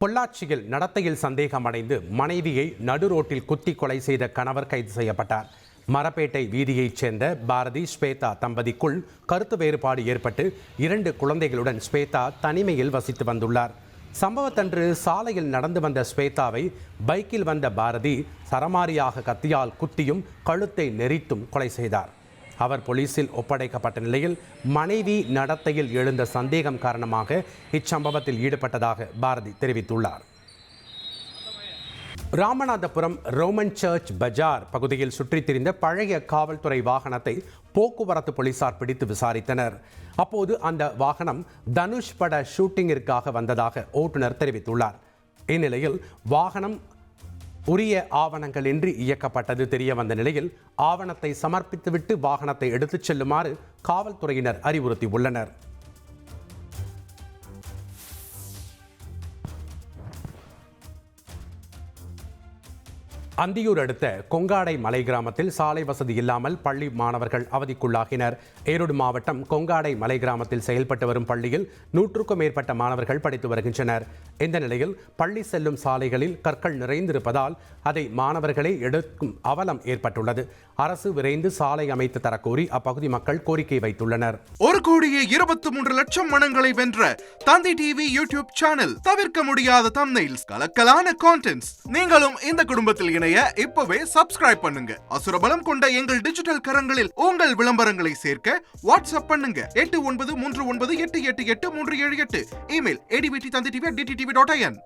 பொள்ளாச்சியில் நடத்தையில் சந்தேகமடைந்து மனைவியை நடுரோட்டில் குத்தி கொலை செய்த கணவர் கைது செய்யப்பட்டார். மரப்பேட்டை வீதியைச் சேர்ந்த பாரதி ஸ்வேதா தம்பதிக்குள் கருத்து வேறுபாடு ஏற்பட்டு இரண்டு குழந்தைகளுடன் ஸ்வேதா தனிமையில் வசித்து வந்துள்ளார். சம்பவத்தன்று சாலையில் நடந்து வந்த ஸ்வேதாவை பைக்கில் வந்த பாரதி சரமாரியாக கத்தியால் குத்தியும் கழுத்தை நெரித்தும் கொலை செய்தார். அவர் போலீசில் ஒப்படைக்கப்பட்ட நிலையில் மனைவி நடத்தையில் எழுந்த சந்தேகம் காரணமாக இச்சம்பவத்தில் ஈடுபட்டதாக பாரதி தெரிவித்துள்ளார். ராமநாதபுரம் ரோமன் சர்ச் பஜார் பகுதியில் சுற்றித் திரிந்த பழைய காவல்துறை வாகனத்தை போக்குவரத்து போலீசார் பிடித்து விசாரித்தனர். அப்போது அந்த வாகனம் தனுஷ் பட ஷூட்டிங்கிற்காக வந்ததாக ஓட்டுநர் தெரிவித்துள்ளார். இந்நிலையில் வாகனம் உரிய ஆவணங்களின்றி இயக்கப்பட்டது தெரிய வந்த நிலையில் ஆவணத்தை சமர்ப்பித்துவிட்டு வாகனத்தை எடுத்துச் செல்லுமாறு காவல்துறையினர் அறிவுறுத்தியுள்ளனர். அந்தியூர் அடுத்த கொங்காடை மலை கிராமத்தில் சாலை வசதி இல்லாமல் பள்ளி மாணவர்கள் அவதிக்குள்ளாகினர். ஈரோடு மாவட்டம் கொங்காடை மலை கிராமத்தில் செயல்பட்டு வரும் பள்ளியில் நூற்றுக்கும் மேற்பட்ட மாணவர்கள் படித்து வருகின்றனர். இந்த நிலையில் பள்ளி செல்லும் சாலைகளில் கற்கள் நிறைந்திருப்பதால் அதை மாணவர்களே எடுக்கும் அவலம் ஏற்பட்டுள்ளது. அரசு விரைந்து சாலை அமைத்து தரக்கோரி அப்பகுதி மக்கள் கோரிக்கை வைத்துள்ளனர். ஒரு கோடியே இருபத்தி மூன்று லட்சம் மனங்களை வென்ற தந்தி டிவி யூடியூப் சேனல் தவிர்க்க முடியாத தம்னைல்ஸ் கலக்கலான கான்டென்ட்ஸ் நீங்களும் இந்த குடும்பத்தில் இணைய இப்பவே சப்ஸ்கிரைப் பண்ணுங்க. அசுரபலம் கொண்ட எங்கள் டிஜிட்டல் கரங்களில் உங்கள் விளம்பரங்களை சேர்க்க வாட்ஸ்அப் பண்ணுங்க. எட்டு ஒன்பது மூன்று ஒன்பது எட்டு எட்டு எட்டு மூன்று ஏழு எட்டு. இமெயில் ஏடிபிடி தந்தி TV DD TV dot IN